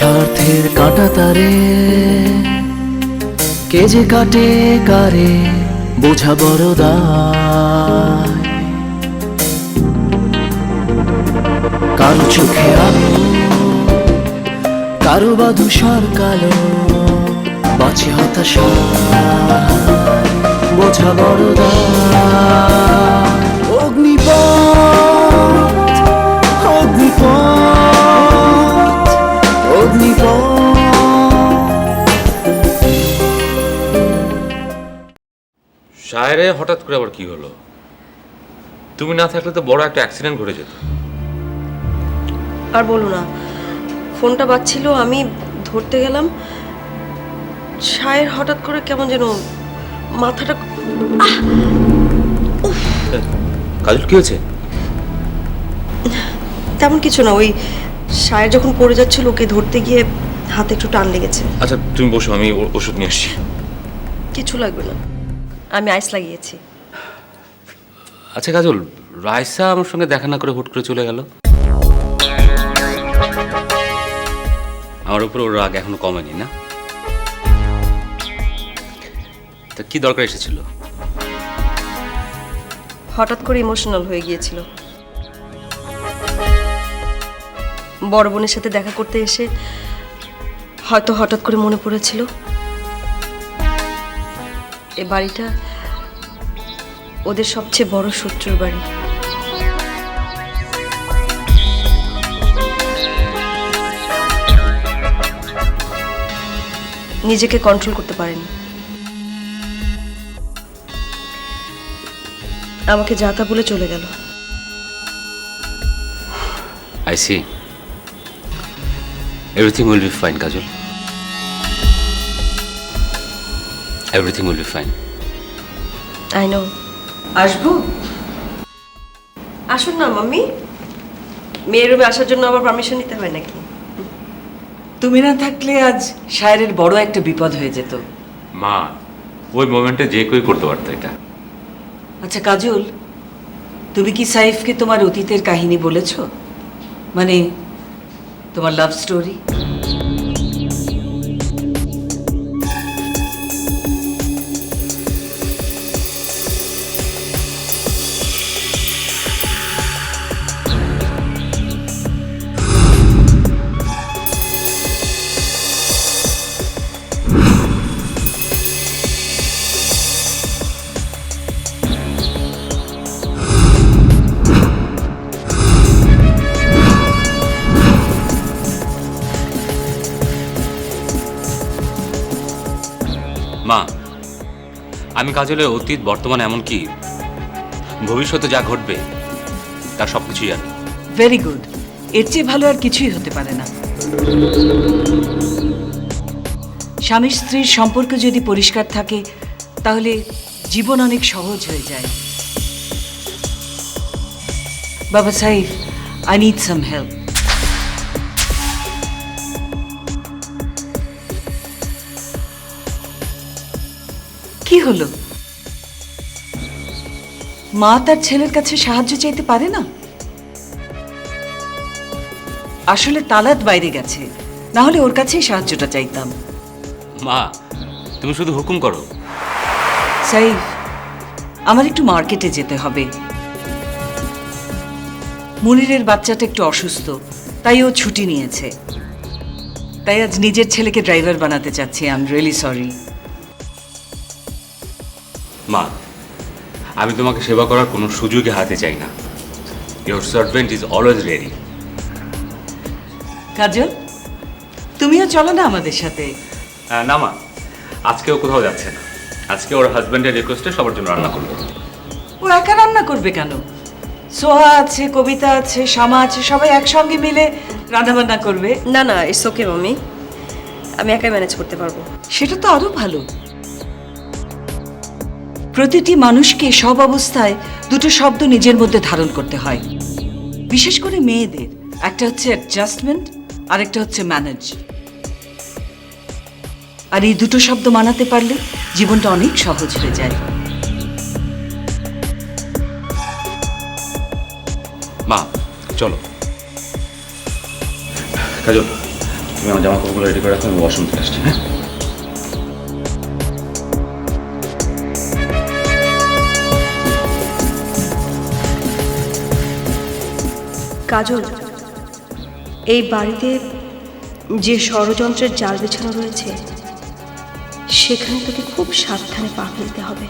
স্বার্থের কাঁটা তারে। কে যে কাটে, কারে বোঝা বড় কারও চোখে আলো, কারও বা ধূসর কালো, বাঁচে হতাশা, বোঝা বড় শায়রে হঠাৎ করে আবার কি হলো? তুমি না থাকলে তো বড় একটা অ্যাক্সিডেন্ট ঘটে যেত। আর বলো না ফোনটা বাজছিল আমি ধরতে গেলাম সায়ের হঠাৎ করে কেমন যেন মাথাটা কাজল কি হয়েছে? তেমন কিছু না ওই সায়ের যখন পড়ে যাচ্ছিল ওকে ধরতে গিয়ে হাতে একটু টান লেগেছে। আচ্ছা তুমি বসো আমি ও- ওষুধ নিয়ে আসছি। কিছু লাগবে না। আমি আইস লাগিয়েছি। আচ্ছা কাজল রায়সা আমার সঙ্গে দেখা না করে হুট করে চলে গেল। আমার উপর ওর রাগ এখনও কমেনি না? তা কি দরকার এসেছিল? হঠাৎ করে ইমোশনাল হয়ে গিয়েছিল। বড় বোনের সাথে দেখা করতে এসে হয়তো হঠাৎ করে মনে পড়েছিল। এ বাড়িটা ওদের সবচেয়ে বড় শত্রুর বাড়ি। নিজেকে কন্ট্রোল করতে পারেনি। আমাকে যা তা বলে চলে গেল। I see everything will be fine Kajal. Everything will be fine I know আসব? আসুন না মাম্মি। মেয়ের রুমে আসার জন্য আবার পারমিশন নিতে হয় নাকি? তুমি না থাকলে আজ শায়রের বড় একটা বিপদ হয়ে যেত। মা ওই মোমেন্টে যে কেউই করতে পারতো এটা। আচ্ছা কাজল তুমি কি সাইফকে তোমার অতীতের কাহিনী বলেছ? মানে তোমার লাভ স্টোরি আমি কাজলের অতীত, বর্তমান এমনকি ভবিষ্যতে যা ঘটবে তার সব কিছুই জানি। ভেরি গুড এর চেয়ে ভালো আর কিছুই হতে পারে না। স্বামী স্ত্রীর সম্পর্ক যদি পরিষ্কার থাকে, তাহলে জীবন অনেক সহজ হয়ে যায়। বাবা সাহেব আই নিড সাম হেল্প কি হলো? মা তার ছেলের কাছে সাহায্য চাইতে পারে না? আসলে তালাত বাইরে গেছে না হলে ওর কাছেই সাহায্যটা চাইতাম। মা তুমি শুধু হুকুম করো। সাইফ আমার একটু মার্কেটে যেতে হবে। মুনিরের বাচ্চাটা একটু অসুস্থ তাই ও ছুটি নিয়েছে। তাই আজ নিজের ছেলেকে ড্রাইভার বানাতে চাচ্ছি আই এম রিয়েলি সরি। মা আমি তোমাকে সেবা করার কোনো সুযোগে হাতে চাই না। Your servant is always ready Kajal তুমিও চলো না আমাদের সাথে। না মা আজকেও কোথাও যাচ্ছে না। আজকে ওর হাজব্যান্ডের রিকোয়েস্টে সবার জন্য রান্না করবে। ও একা রান্না করবে কেন? সোহা আছে কবিতা আছে শ্যামা আছে সবাই একসঙ্গে মিলে রান্নাবান্না করবে। না না ইটস ওকে মাম্মি আমি একাই ম্যানেজ করতে পারব। সেটা তো আরও ভালো। প্রতিটি মানুষকে সব অবস্থায় দুটো শব্দ নিজের মধ্যে ধারণ করতে হয়। বিশেষ করে মেয়েদের। একটা হচ্ছে অ্যাডজাস্টমেন্ট আর একটা হচ্ছে ম্যানেজ আর এই দুটো শব্দ মানাতে পারলে জীবনটা অনেক সহজ হয়ে যায়। মা চলো। কাজল তুমি আমার জামা কাপড়গুলো রেডি করে রাখো আমি ওয়াশরুম থেকে আসছি হ্যাঁ? কাজল, এই বাড়িতে যে ষড়যন্ত্রের জাল বিছানো রয়েছে, সেখানে তোকে খুব সাবধানে পা ফেলতে হবে।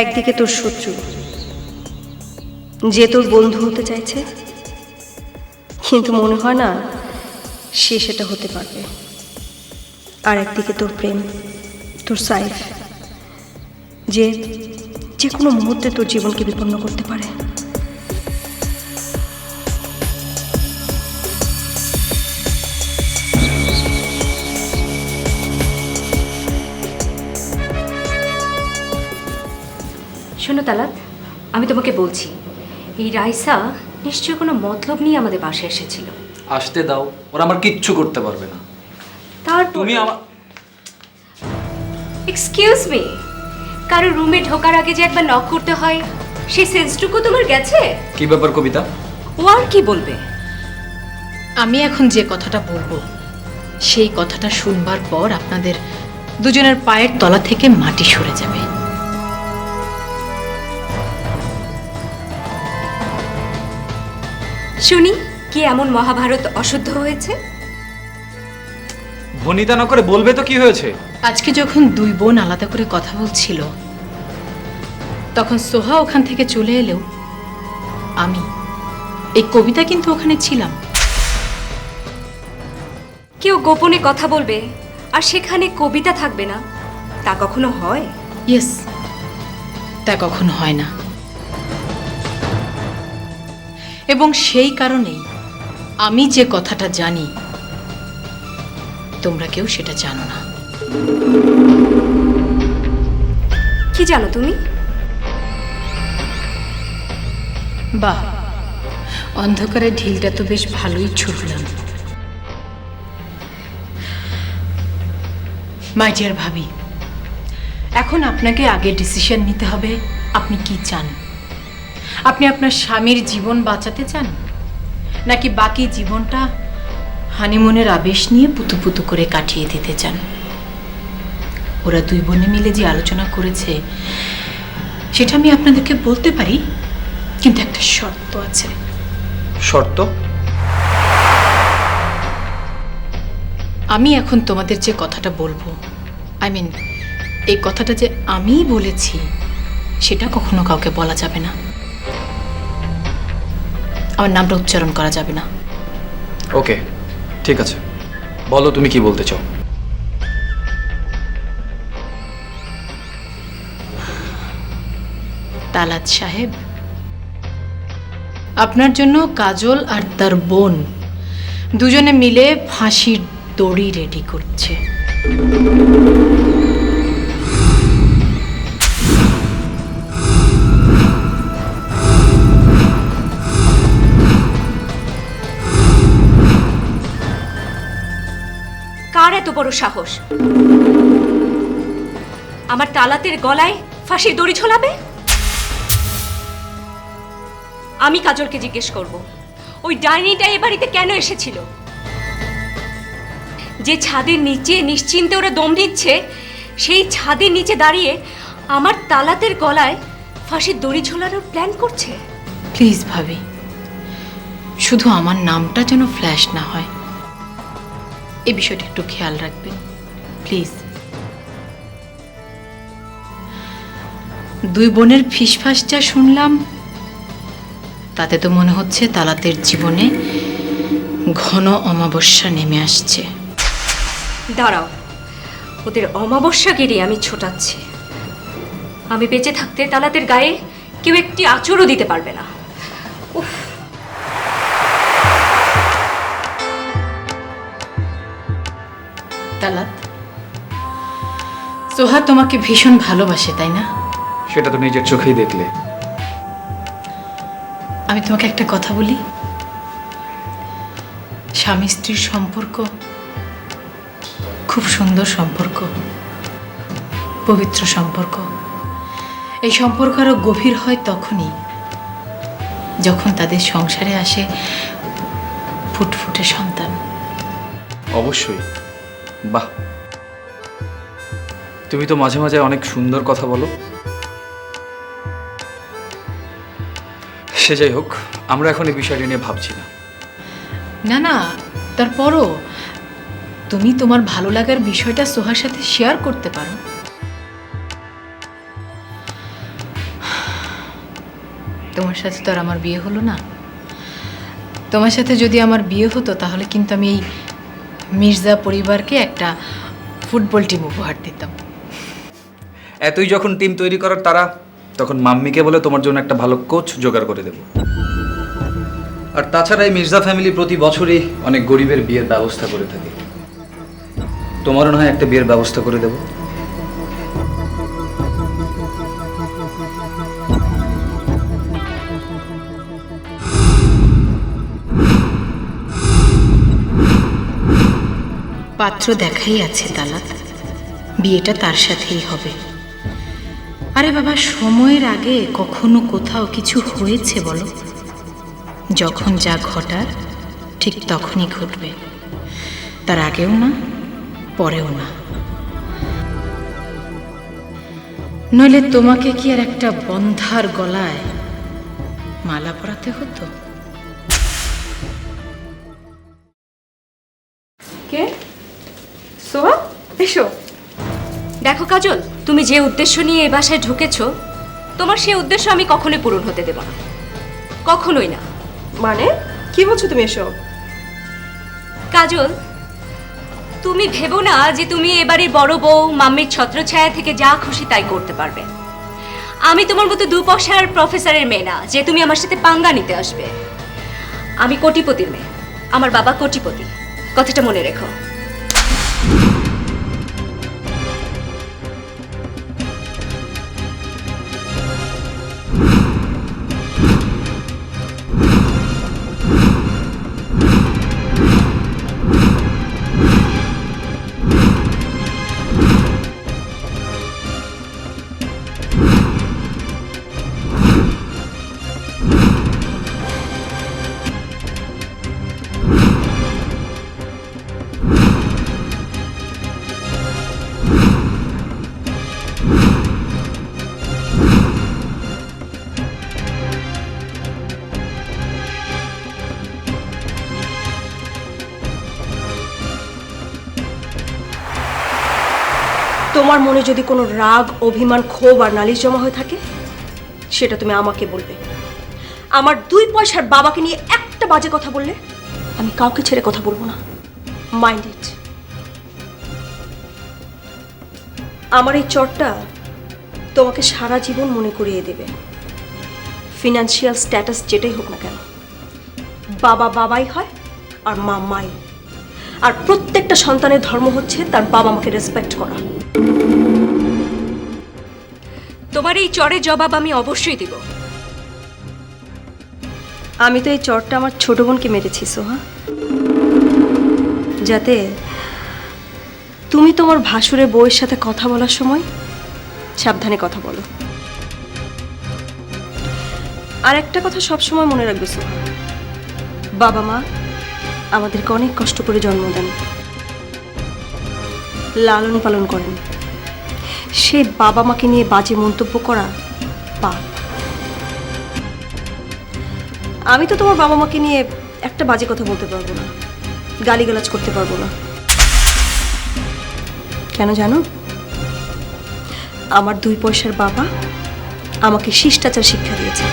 একদিকে তোর শত্রু, যে তোর বন্ধু হতে চাইছে, কিন্তু মনে হয় না সে সেটা হতে পারবে। আর একদিকে তোর প্রেম, তোর সাইফ, যে যে কোনো মুহূর্তে তোর জীবনকে বিপন্ন করতে পারে। শোনো তালাত আমি তোমাকে বলছি এই রাইসা নিশ্চয়ই কোনো মতলব নিয়ে আমাদের বাসায় এসেছিল। আসতে দাও ওরা আমার কিচ্ছু করতে পারবে না। তার তুমি আমার এক্সকিউজ মি কারও রুমে ঢোকার আগে যে একবার নক করতে হয় সেই সেন্সটুকু তোমার গেছে? কি ব্যাপার কবিতা? ও আর কি বলবে? আমি এখন যে কথাটা বলব সেই কথাটা শুনবার পর আপনাদের দুজনের পায়ের তলা থেকে মাটি সরে যাবে। শুনি কি এমন মহাভারত অশুদ্ধ হয়েছে? ভনিতা না করে বলবে তো কি হয়েছে? আজকে যখন দুই বোন আলাদা করে কথা বলছিল তখন সোহা ওখান থেকে চলে এলেও আমি এই কবিতা কিন্তু ওখানে ছিলাম। কেউ গোপনে কথা বলবে আর সেখানে কবিতা থাকবে না। তা কখনো হয়? ইয়েস তা কখনো হয় না। এবং সেই কারণেই আমি যে কথাটা জানি তোমরা কেউ সেটা জানো না। কি জানো তুমি? বাহ অন্ধকারে ঢিলটা তো বেশ ভালোই ছুটলাম। মাই ডিয়ার ভাবি এখন আপনাকে আগে ডিসিশন নিতে হবে আপনি কি চান? আপনি আপনার স্বামীর জীবন বাঁচাতে চান? নাকি বাকি জীবনটা হানিমুনের আবেশ নিয়ে পুতু পুতু করে কাটিয়ে দিতে চান? ওরা দুই বোনে মিলে যে আলোচনা করেছে সেটা আমি আপনাদেরকে বলতে পারি কিন্তু একটা শর্ত আছে। শর্ত? আমি এখন তোমাদের যে কথাটা বলব আই মিন এই কথাটা যে আমিই বলেছি সেটা কখনো কাউকে বলা যাবে না। আমার নামটা উচ্চারণ করা যাবে না। ওকে ঠিক আছে। বলো তুমি কি বলতে চাও? তালাত সাহেব আপনার জন্য কাজল আর তার বোন দুজনে মিলে ফাঁসির দড়ি রেডি করছে। বড় সাহস। আমার তালাতের গলায় ফাঁসির দড়ি ঝোলাবে? আমি কাজলকে জিজ্ঞেস করব, ওই ডাইনিটা এ বাড়িতে কেন এসেছিল? যে ছাদের নিচে নিশ্চিন্তে ওরা দম দিচ্ছে, সেই ছাদের নিচে দাঁড়িয়ে আমার তালাতের গলায় ফাঁসির দড়ি ঝোলানোর প্ল্যান করছে? প্লিজ ভাবি, শুধু আমার নামটা যেন ফ্ল্যাশ না হয়। এই বিষয়টা একটু খেয়াল রাখবেন, প্লিজ। দুই বোনের ফিসফাস যা শুনলাম, তাতে তো মনে হচ্ছে তালাতের জীবনে ঘন অমাবস্যা নেমে আসছে। দাঁড়াও, ওদের অমাবস্যা অমাবস্যাগিরি আমি ছোটাচ্ছি। আমি বেঁচে থাকতে তালাতের গায়ে কেউ একটি আচরও দিতে পারবে না। উফ তালাত। সোহা তোমাকে ভীষণ ভালোবাসে তাই না? সেটা তো নিজের চোখেই দেখলে। আমি তোমাকে একটা কথা বলি। স্বামী স্ত্রীর সম্পর্ক খুব সুন্দর সম্পর্ক পবিত্র সম্পর্ক। এই সম্পর্ক আরও গভীর হয় তখনই যখন তাদের সংসারে আসে ফুটফুটে সন্তান। অবশ্যই। বাহ। তুমি তো মাঝে মাঝে অনেক সুন্দর কথা বলো। সে যাই হোক, আমরা এখন এই বিষয়টি নিয়ে ভাবছি না। না না, তারপরও তুমি তোমার ভালো লাগার বিষয়টা সোহার সাথে শেয়ার করতে পারো। তোমার সাথে তো আর আমার বিয়ে হলো না। তোমার সাথে যদি আমার বিয়ে হতো, তাহলে কিন্তু আমি এই মির্জা পরিবারকে একটা ফুটবল টিম উপহার দিতাম। এতই যখন টিম তৈরি করার তারা, তখন মাম্মিকে বলে তোমার জন্য একটা ভালো কোচ জোগাড় করে দেব। আর তাছাড়া এই মির্জা ফ্যামিলি প্রতি বছরই অনেক গরিবের বিয়ের ব্যবস্থা করে থাকে। তোমারও না হয় একটা বিয়ের ব্যবস্থা করে দেবো? পাত্র দেখাই আছে তালাত বিয়েটা তার সাথেই হবে। আরে বাবা, সময়ের আগে কখনো কোথাও কিছু হয়েছে বলো? যখন যা ঘটার, ঠিক তখনই ঘটবে। তার আগেও না, পরেও না। নইলে তোমাকে কি আর একটা বন্ধার গলায় মালা পরাতে হতো? কে? এসো। দেখো কাজল তুমি যে উদ্দেশ্য নিয়ে এ বাসায় ঢুকেছ তোমার সেই উদ্দেশ্য আমি কখনোই পূরণ হতে দেব না। কখনোই না। মানে? কি বলছো তুমি এসব? কাজল তুমি ভেবো না যে তুমি এবারে বড় বউ মাম্মির ছত্রছায়া থেকে যা খুশি তাই করতে পারবে। আমি তোমার মতো দু পয়সার প্রফেসরের মেয়ে না যে তুমি আমার সাথে পাঙ্গা নিতে আসবে। আমি কোটিপতির মেয়ে আমার বাবা কোটিপতি। কথাটা মনে রেখো। তোমার মনে যদি কোনো রাগ, অভিমান, ক্ষোভ আর নালিশ জমা হয়ে থাকে, সেটা তুমি আমাকে বলবে। আমার দুই পয়সার বাবাকে নিয়ে একটা বাজে কথা বললে, আমি কাউকে ছেড়ে কথা বলব না। মাইন্ড ইট আমার এই চটটা তোমাকে সারা জীবন মনে করিয়ে দেবে। ফিনান্সিয়াল স্ট্যাটাস যেটাই হোক না কেন, বাবা বাবাই হয় আর মা মাই। আর প্রত্যেকটা সন্তানের ধর্ম হচ্ছে তার বাবা মাকে রেসপেক্ট করা। তোমার এই চরের জবাব আমি অবশ্যই দিব। আমি তো এই চরটা আমার ছোট বোনকে মেরেছি, সোহা। যাতে তুমি তোমার ভাসুরের বউয়ের সাথে কথা বলার সময় সাবধানে কথা বলো। আর একটা কথা সবসময় মনে রাখবে, সোহা। বাবা মা আমাদেরকে অনেক কষ্ট করে জন্ম দেন। লালন পালন করেন। সে বাবা মাকে নিয়ে বাজে মন্তব্য করা পাপ। আমি তো তোমার বাবা মাকে নিয়ে একটা বাজে কথা বলতে পারব না, গালিগালাজ করতে পারব না। কেন জানো? আমার দুই পয়সার বাবা আমাকে শিষ্টাচার শিক্ষা দিয়েছে।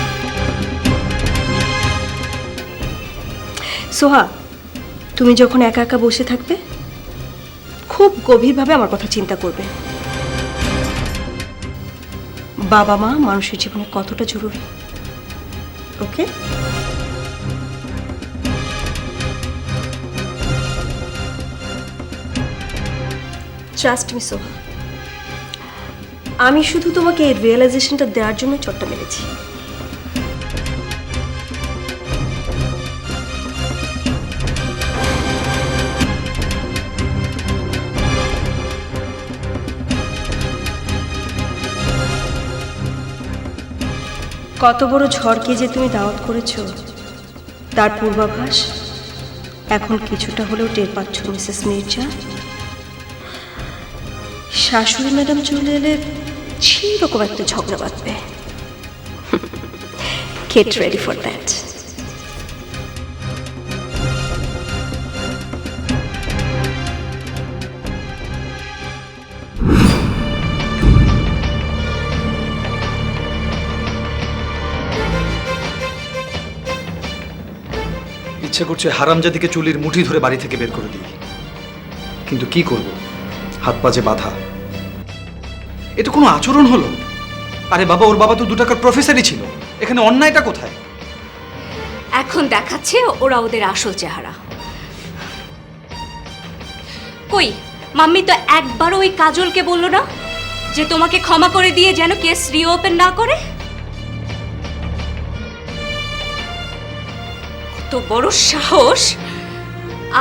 সোহা তুমি যখন একা একা বসে থাকবে, খুব গভীরভাবে আমার কথা চিন্তা করবে। বাবা মা মানুষের জীবনে কতটা জরুরি? ওকে? Trust me Soha. আমি শুধু তোমাকে এই রিয়েলাইজেশনটা দেওয়ার জন্য চট্টা মেরেছি। কত বড় ঝড়কে যে তুমি দাওয়াত করেছ? তার পূর্বাভাস? এখন কিছুটা হলেও টের পাচ্ছ, মিসেস মির্জা। শাশুড়ি ম্যাডাম চলে এলে সেরকম একটা ঝগড়া বাঁধবে। গেট রেডি ফর দ্যাট ইচ্ছে করছে হারামজাদিকে চুলির মুঠি ধরে বাড়ি থেকে বের করে দিই। কিন্তু কি করব? হাত পাজে বাধা। এটা কোনো আচরণ হলো? আরে বাবা, ওর বাবা তো দু টাকার প্রফেসরই ছিল। এখানে অন্যায়টা কোথায়? এখন দেখাচ্ছে ওরা ওদের আসল চেহারা। কই, মাম্মি তো একবারও ওই কাজলকে বলল না যে তোমাকে ক্ষমা করে দিয়ে যেন কেস রিওপেন না করে? কত বড় সাহস?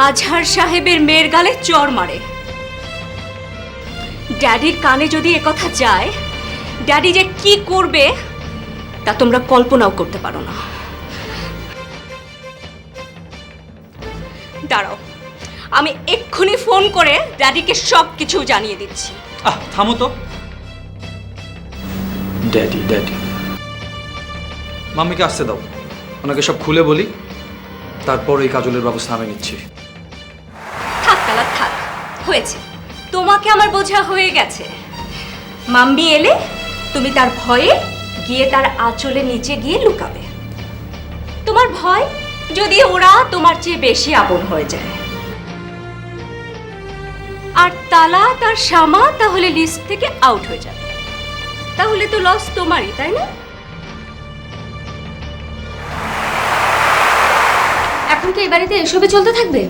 আজহার সাহেবের মেয়ের গালে চর মারে। ড্যাডির কানে যদি একথা যায় ড্যাডি যে কি করবে তা তোমরা কল্পনাও করতে পারো না। দাঁড়াও আমি এক্ষুনি ফোন করে ড্যাডিকে সব কিছু জানিয়ে দিচ্ছি। আহ থামো তো। Daddy daddy. মাম্মিকে আসতে দাও। ওনাকে সব খুলে বলি। তারপর এই কাজলের ব্যবস্থা আমি নিচ্ছি। থাক তালা থাক। হয়েছে। তোমাকে আমার বোঝা হয়ে গেছে। মাম্মি এলে তুমি তার ভয়ে গিয়ে তার আঁচলে নিচে গিয়ে লুকাবে। তোমার ভয় যদি ওরা তোমার চেয়ে বেশি আপন হয়ে যায়। আর তালা, তার শামা তাহলে লিস্ট থেকে আউট হয়ে যাবে। তাহলে তো লস তোমারই, তাই না? এই বাড়িতে এসবে চলতে থাকবে?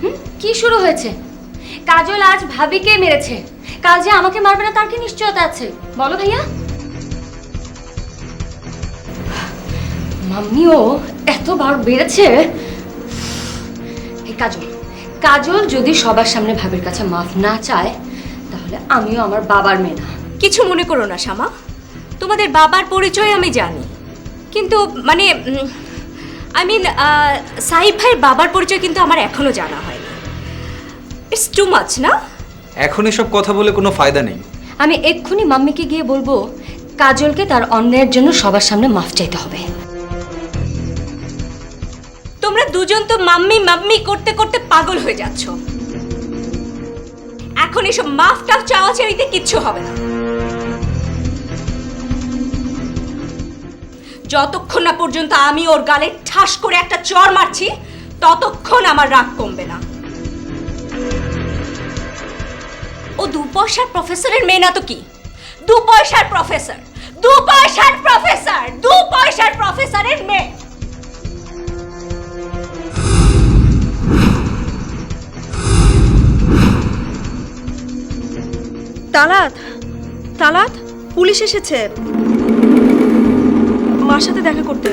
হুম? কি শুরু হয়েছে? কাজল আজ ভাবিকে মেরেছে। কাল যে আমাকে মারবে না, তার কি নিশ্চয়তা আছে? বলো ভাইয়া। মাম্মিও এতবার বেড়েছে কাজল কাজল যদি সবার সামনে ভাবির কাছে মাফ না চায়, তাহলে আমিও আমার বাবার মেয়ে না। কিছু মনে করো না, শ্যামা। তোমাদের বাবার পরিচয় আমি জানি। কিন্তু মানে আই মিন সাহিব ভাইয়ের বাবার পরিচয় কিন্তু আমার এখনও জানা হয়নি। ইটস টু মাচ না? এখন এসব কথা বলে কোনো ফায়দা নেই। আমি এক্ষুনি মাম্মিকে গিয়ে বলব কাজলকে তার অন্যায়ের জন্য সবার সামনে মাফ চাইতে হবে। তোমরা দুজন তো মাম্মি মাম্মি করতে করতে পাগল হয়ে যাচ্ছ। এখন এসব মাফ টাফ চাওয়া চাইতে কিচ্ছু হবে না। যতক্ষণ না পর্যন্ত আমি ওর গালে ঠাস করে একটা চর মারছি, ততক্ষণ আমার রাগ কমবে না। ও দু পয়সার প্রফেসরের মেয়ে না তো কি? দু পয়সার প্রফেসর দু পয়সার প্রফেসর দু পয়সার প্রফেসরের মেয়ে। তালাত তালাত, পুলিশ এসেছে। সাথে দেখা করতে